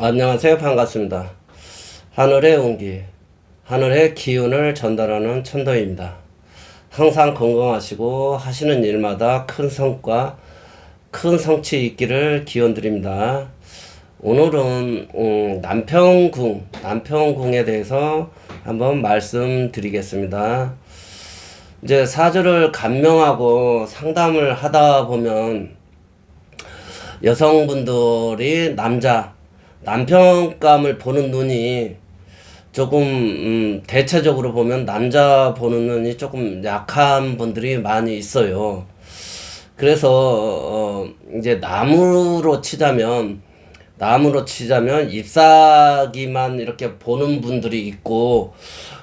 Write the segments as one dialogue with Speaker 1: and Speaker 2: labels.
Speaker 1: 안녕하세요. 반갑습니다. 하늘의 온기, 하늘의 기운을 전달하는 천도입니다. 항상 건강하시고 하시는 일마다 큰 성과, 큰 성취 있기를 기원 드립니다. 오늘은 음, 남평궁, 남평궁에 대해서 한번 말씀드리겠습니다. 이제 사주를 감명하고 상담을 하다 보면 여성분들이 남자 남편감을 보는 눈이 조금 음, 대체적으로 보면 남자 보는 눈이 조금 약한 분들이 많이 있어요. 그래서 어, 이제 나무로 치자면 나무로 치자면 잎사귀만 이렇게 보는 분들이 있고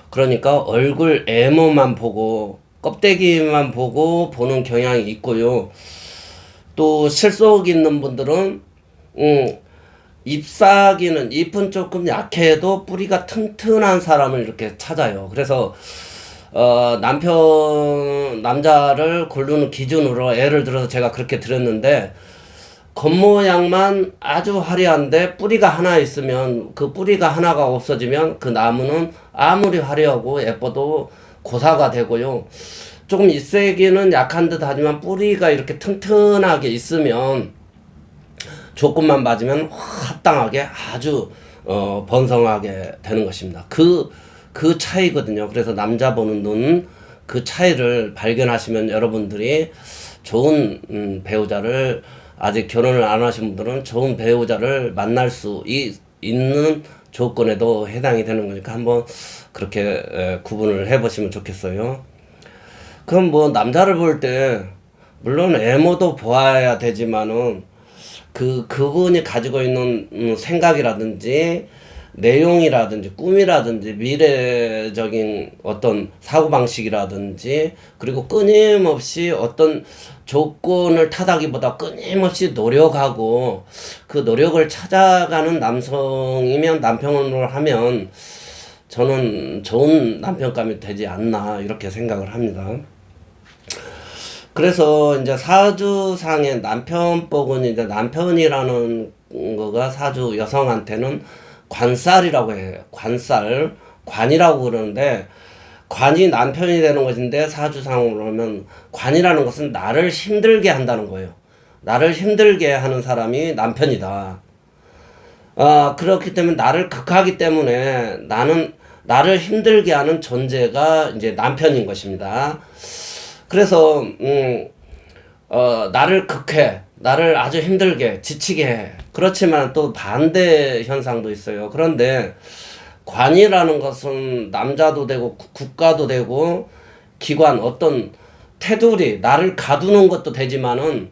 Speaker 1: 그러니까 얼굴 애모만 보고 껍데기만 보고 보는 경향이 있고요. 또 실속 있는 분들은 음, 잎사귀는 잎은 조금 약해도 뿌리가 튼튼한 사람을 이렇게 찾아요. 그래서 어, 남편 남자를 고르는 기준으로 예를 들어서 제가 그렇게 드렸는데 겉모양만 아주 화려한데 뿌리가 하나 있으면 그 뿌리가 하나가 없어지면 그 나무는 아무리 화려하고 예뻐도 고사가 되고요. 조금 잎새기는 약한 듯 하지만 뿌리가 이렇게 튼튼하게 있으면 조금만 맞으면 합당하게 아주 어, 번성하게 되는 것입니다. 그, 그 차이거든요. 그래서 남자 보는 눈, 그 차이를 발견하시면 여러분들이 좋은 음, 배우자를 아직 결혼을 안 하신 분들은 좋은 배우자를 만날 수 이, 있는 조건에도 해당이 되는 거니까 한번 그렇게 에, 구분을 해보시면 좋겠어요. 그럼 뭐 남자를 볼 때 물론 외모도 보아야 되지만은 그 그분이 가지고 있는 음, 생각이라든지 내용이라든지 꿈이라든지 미래적인 어떤 사고 방식이라든지 그리고 끊임없이 어떤 조건을 타다기보다 끊임없이 노력하고 그 노력을 찾아가는 남성이면 남편으로 하면 저는 좋은 남편감이 되지 않나 이렇게 생각을 합니다. 그래서 이제 사주상의 남편복은 이제 남편이라는 거가 사주 여성한테는 관살이라고 해요. 관살, 관이라고 그러는데 관이 남편이 되는 것인데 사주상으로 하면 관이라는 것은 나를 힘들게 한다는 거예요. 나를 힘들게 하는 사람이 남편이다. 아, 그렇기 때문에 나를 극하기 때문에 나는 나를 힘들게 하는 존재가 이제 남편인 것입니다. 그래서 음, 어, 나를 극해, 나를 아주 힘들게, 지치게 해. 그렇지만 또 반대 현상도 있어요. 그런데 관이라는 것은 남자도 되고 구- 국가도 되고 기관 어떤 테두리 나를 가두는 것도 되지만은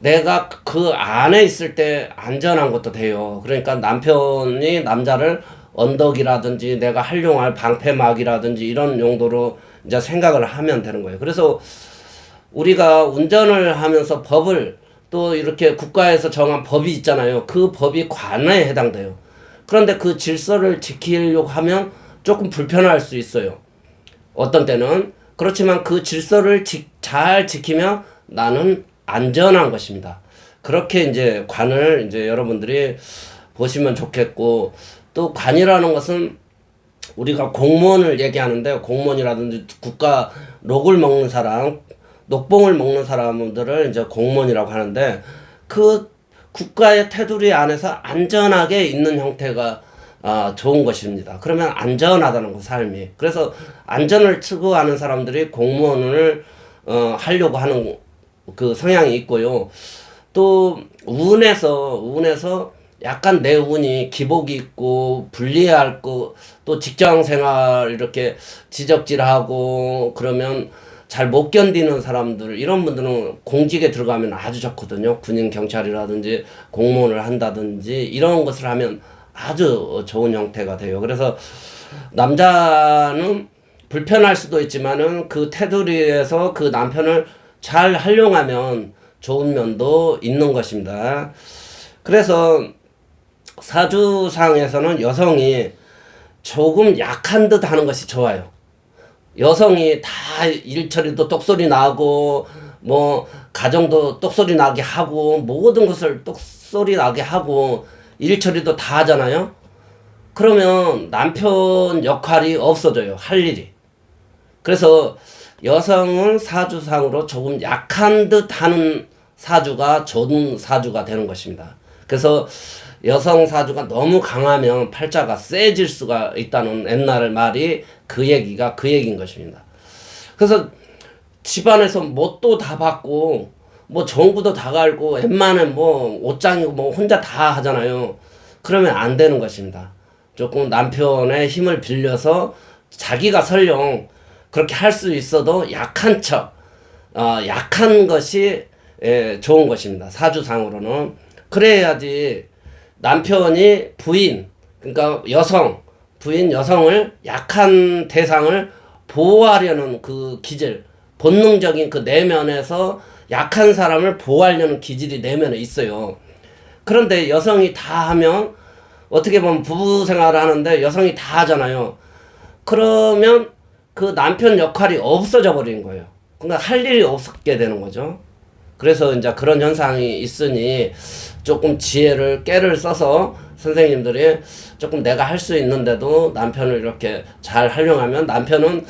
Speaker 1: 내가 그 안에 있을 때 안전한 것도 돼요. 그러니까 남편이 남자를 언덕이라든지 내가 활용할 방패막이라든지 이런 용도로 이제 생각을 하면 되는 거예요. 그래서 우리가 운전을 하면서 법을 또 이렇게 국가에서 정한 법이 있잖아요. 그 법이 관에 해당돼요. 그런데 그 질서를 지키려고 하면 조금 불편할 수 있어요. 어떤 때는 그렇지만 그 질서를 지, 잘 지키면 나는 안전한 것입니다. 그렇게 이제 관을 이제 여러분들이 보시면 좋겠고 또 관이라는 것은 우리가 공무원을 얘기하는데 공무원이라든지 국가 록을 먹는 사람, 녹봉을 먹는 사람들을 이제 공무원이라고 하는데 그 국가의 테두리 안에서 안전하게 있는 형태가 아, 좋은 것입니다. 그러면 안전하다는 거 삶이. 그래서 안전을 추구하는 사람들이 공무원을 어, 하려고 하는 그 성향이 있고요. 또 운에서 운에서 약간 내 운이 기복이 있고 불리할 거 또 직장 생활 이렇게 지적질하고 그러면 잘 못 견디는 사람들 이런 분들은 공직에 들어가면 아주 좋거든요. 군인 경찰이라든지 공무원을 한다든지 이런 것을 하면 아주 좋은 형태가 돼요. 그래서 남자는 불편할 수도 있지만은 그 테두리에서 그 남편을 잘 활용하면 좋은 면도 있는 것입니다. 그래서 사주상에서는 여성이 조금 약한 듯 하는 것이 좋아요. 여성이 다 일처리도 똑소리 나고 뭐 가정도 똑소리 나게 하고 모든 것을 똑소리 나게 하고 일 처리도 다 하잖아요. 그러면 남편 역할이 없어져요. 할 일이. 그래서 여성은 사주상으로 조금 약한 듯 하는 사주가 좋은 사주가 되는 것입니다. 그래서 여성 사주가 너무 강하면 팔자가 세질 수가 있다는 옛날 말이 그 얘기가 그 얘기인 것입니다. 그래서 집안에서 뭣도 다 받고 뭐 정부도 다 갈고 웬만한 뭐 옷장이고 뭐 혼자 다 하잖아요. 그러면 안 되는 것입니다. 조금 남편의 힘을 빌려서 자기가 설령 그렇게 할 수 있어도 약한 척, 어, 약한 것이 예, 좋은 것입니다. 사주상으로는 그래야지 남편이 부인, 그러니까 여성, 부인 여성을 약한 대상을 보호하려는 그 기질, 본능적인 그 내면에서 약한 사람을 보호하려는 기질이 내면에 있어요. 그런데 여성이 다 하면 어떻게 보면 부부 생활을 하는데 여성이 다 하잖아요. 그러면 그 남편 역할이 없어져 버리는 거예요. 그러니까 할 일이 없게 되는 거죠. 그래서 이제 그런 현상이 있으니 조금 지혜를 깨를 써서 선생님들이 조금 내가 할 수 있는데도 남편을 이렇게 잘 활용하면 남편은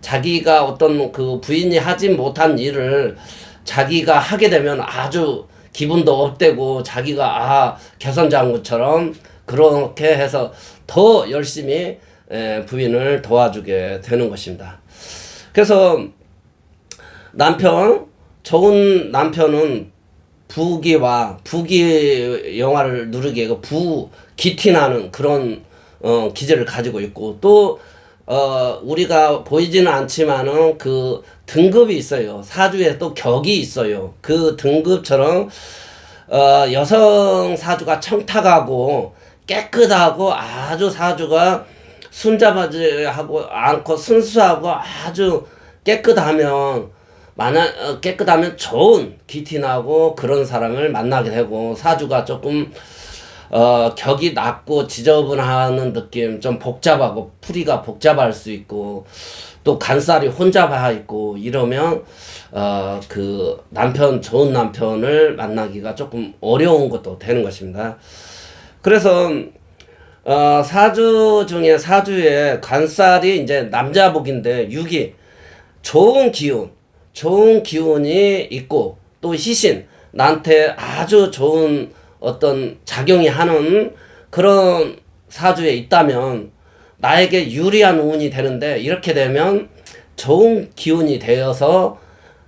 Speaker 1: 자기가 어떤 그 부인이 하지 못한 일을 자기가 하게 되면 아주 기분도 업되고 자기가 아 개선장구처럼 그렇게 해서 더 열심히 에, 부인을 도와주게 되는 것입니다. 그래서 남편 좋은 남편은 부기와 부기 영화를 누르기에 그부 기티나는 그런 어 기질을 가지고 있고 또 어, 우리가 보이지는 않지만은 그 등급이 있어요. 사주에 또 격이 있어요. 그 등급처럼 어, 여성 사주가 청탁하고 깨끗하고 아주 사주가 순잡하지 하고 않고 순수하고 아주 깨끗하면 만약 어, 깨끗하면 좋은 기티나고 그런 사람을 만나게 되고 사주가 조금 어, 격이 낮고 지저분하는 느낌, 좀 복잡하고 풀이가 복잡할 수 있고 또 간살이 혼잡해 있고 이러면 어, 그 남편 좋은 남편을 만나기가 조금 어려운 것도 되는 것입니다. 그래서 어, 사주 중에 사주에 간살이 이제 남자복인데 육이 좋은 기운, 좋은 기운이 있고 또 희신 나한테 아주 좋은 어떤 작용이 하는 그런 사주에 있다면 나에게 유리한 운이 되는데 이렇게 되면 좋은 기운이 되어서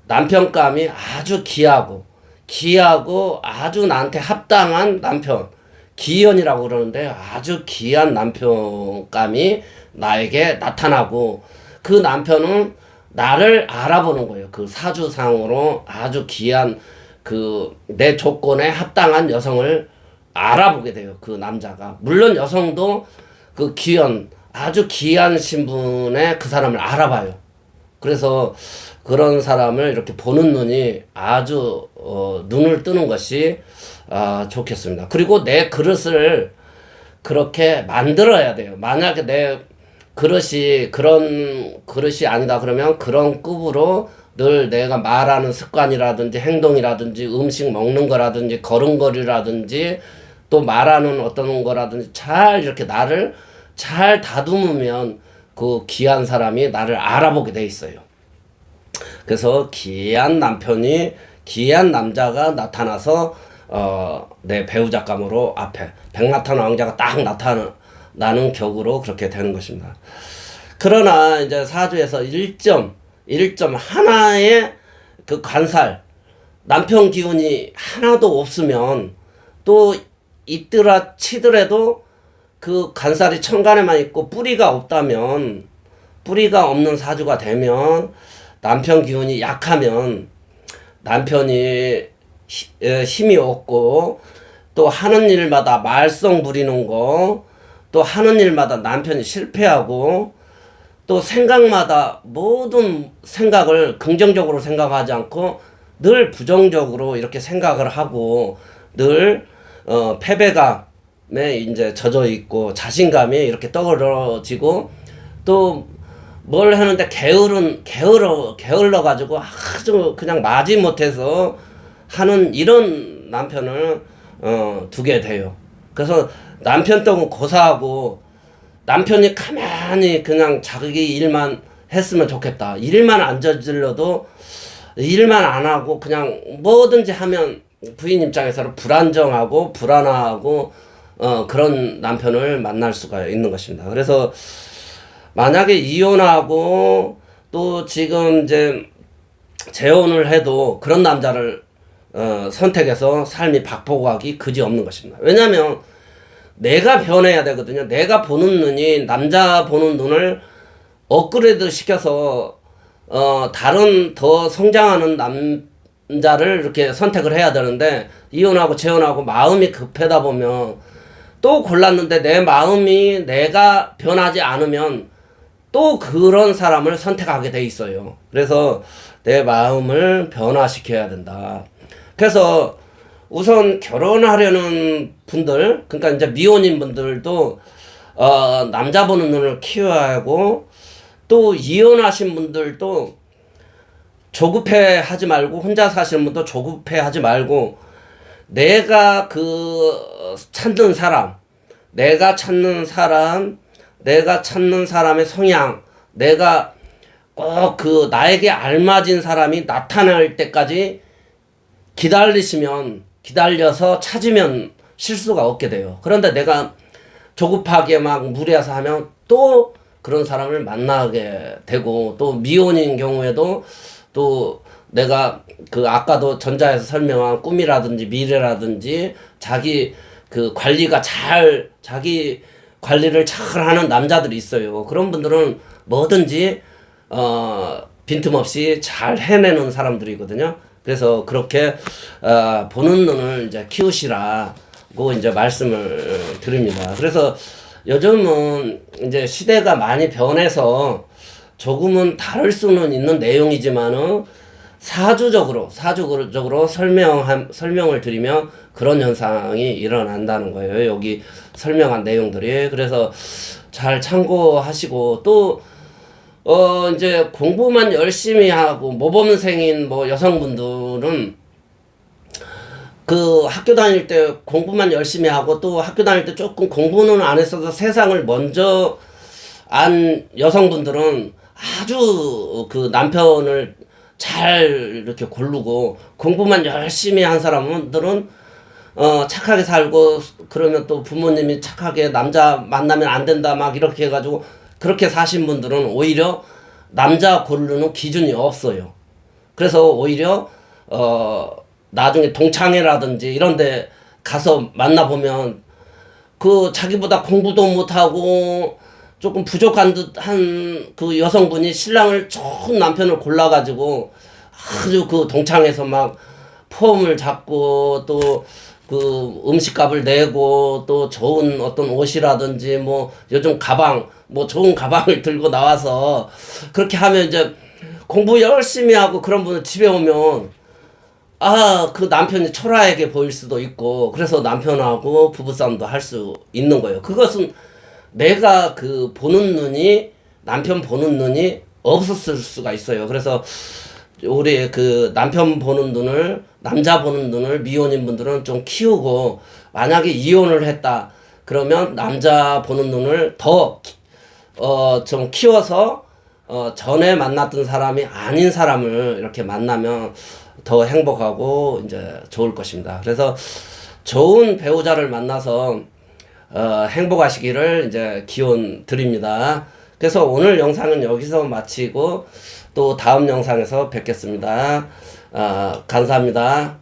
Speaker 1: 남편감이 아주 귀하고 귀하고 아주 나한테 합당한 남편 기연이라고 그러는데 아주 귀한 남편감이 나에게 나타나고 그 남편은 나를 알아보는 거예요. 그 사주상으로 아주 귀한 그 내 조건에 합당한 여성을 알아보게 돼요. 그 남자가. 물론 여성도 그 귀한 아주 귀한 신분의 그 사람을 알아봐요. 그래서 그런 사람을 이렇게 보는 눈이 아주 어, 눈을 뜨는 것이 아, 좋겠습니다. 그리고 내 그릇을 그렇게 만들어야 돼요. 만약에 내 그릇이 그런 그릇이 아니다 그러면 그런 급으로 늘 내가 말하는 습관이라든지 행동이라든지 음식 먹는 거라든지 걸음걸이라든지 또 말하는 어떤 거라든지 잘 이렇게 나를 잘 다듬으면 그 귀한 사람이 나를 알아보게 돼 있어요. 그래서 귀한 남편이 귀한 남자가 나타나서 어, 내 배우자감으로 앞에 백나타나 왕자가 딱 나타나 는 격으로 그렇게 되는 것입니다. 그러나 이제 사주에서 1점 1점 하나의 그 관살 남편 기운이 하나도 없으면 또 있더라 치더라도 그 간살이 천간에만 있고 뿌리가 없다면 뿌리가 없는 사주가 되면 남편 기운이 약하면 남편이 힘이 없고 또 하는 일마다 말썽 부리는 거 또 하는 일마다 남편이 실패하고 또 생각마다 모든 생각을 긍정적으로 생각하지 않고 늘 부정적으로 이렇게 생각을 하고 늘 어, 패배감에 이제 젖어 있고 자신감이 이렇게 떠올라지고 또 뭘 하는데 게으른 게을러 게을러 가지고 아주 그냥 마지 못해서 하는 이런 남편을 어, 두게 돼요. 그래서 남편 떡은 고사하고 남편이 가만히 그냥 자기 일만 했으면 좋겠다. 일만 안 저질러도 일만 안 하고 그냥 뭐든지 하면 부인 입장에서는 불안정하고 불안하고 어 그런 남편을 만날 수가 있는 것입니다. 그래서 만약에 이혼하고 또 지금 이제 재혼을 해도 그런 남자를 어, 선택해서 삶이 박복하기 그지 없는 것입니다. 왜냐하면 내가 변해야 되거든요. 내가 보는 눈이 남자 보는 눈을 업그레이드 시켜서 어 다른 더 성장하는 남자를 이렇게 선택을 해야 되는데 이혼하고 재혼하고 마음이 급하다 보면 또 골랐는데 내 마음이 내가 변하지 않으면 또 그런 사람을 선택하게 돼 있어요. 그래서 내 마음을 변화시켜야 된다. 그래서 우선 결혼하려는 분들, 그러니까 이제 미혼인 분들도 어, 남자 보는 눈을 키워야 하고 또 이혼하신 분들도 조급해 하지 말고 혼자 사시는 분도 조급해 하지 말고 내가 그 찾는 사람, 내가 찾는 사람, 내가 찾는 사람의 성향, 내가 꼭 그 나에게 알맞은 사람이 나타날 때까지 기다리시면 기다려서 찾으면 실수가 없게 돼요. 그런데 내가 조급하게 막 무리해서 하면 또 그런 사람을 만나게 되고 또 미혼인 경우에도 또 내가 그 아까도 전자에서 설명한 꿈이라든지 미래라든지 자기 그 관리가 잘 자기 관리를 잘 하는 남자들이 있어요. 그런 분들은 뭐든지 어 빈틈없이 잘 해내는 사람들이거든요. 그래서 그렇게 어 보는 눈을 이제 키우시라고 이제 말씀을 드립니다. 그래서 요즘은 이제 시대가 많이 변해서 조금은 다를 수는 있는 내용이지만은 사주적으로 사주적으로 설명한 설명을 드리면 그런 현상이 일어난다는 거예요. 여기 설명한 내용들이 그래서 잘 참고하시고 또 어 이제 공부만 열심히 하고 모범생인 뭐 여성분들은 그 학교 다닐 때 공부만 열심히 하고 또 학교 다닐 때 조금 공부는 안 했어도 세상을 먼저 안 여성분들은 아주 그 남편을 잘 이렇게 고르고 공부만 열심히 한 사람들은 어 착하게 살고 그러면 또 부모님이 착하게 남자 만나면 안 된다 막 이렇게 해가지고 그렇게 사신 분들은 오히려 남자 고르는 기준이 없어요. 그래서 오히려 어 나중에 동창회라든지 이런데 가서 만나보면 그 자기보다 공부도 못하고 조금 부족한 듯한 그 여성분이 신랑을 좋은 남편을 골라가지고 아주 그 동창에서 막 폼을 잡고 또 그 음식값을 내고 또 좋은 어떤 옷이라든지 뭐 요즘 가방 뭐 좋은 가방을 들고 나와서 그렇게 하면 이제 공부 열심히 하고 그런 분은 집에 오면 아, 그 남편이 초라하게 보일 수도 있고, 그래서 남편하고 부부싸움도 할 수 있는 거예요. 그것은 내가 그 보는 눈이, 남편 보는 눈이 없었을 수가 있어요. 그래서 우리 그 남편 보는 눈을, 남자 보는 눈을 미혼인 분들은 좀 키우고, 만약에 이혼을 했다. 그러면 남자 보는 눈을 더, 어, 좀 키워서, 어, 전에 만났던 사람이 아닌 사람을 이렇게 만나면 더 행복하고 이제 좋을 것입니다. 그래서 좋은 배우자를 만나서 어, 행복하시기를 이제 기원 드립니다. 그래서 오늘 영상은 여기서 마치고 또 다음 영상에서 뵙겠습니다. 어, 감사합니다.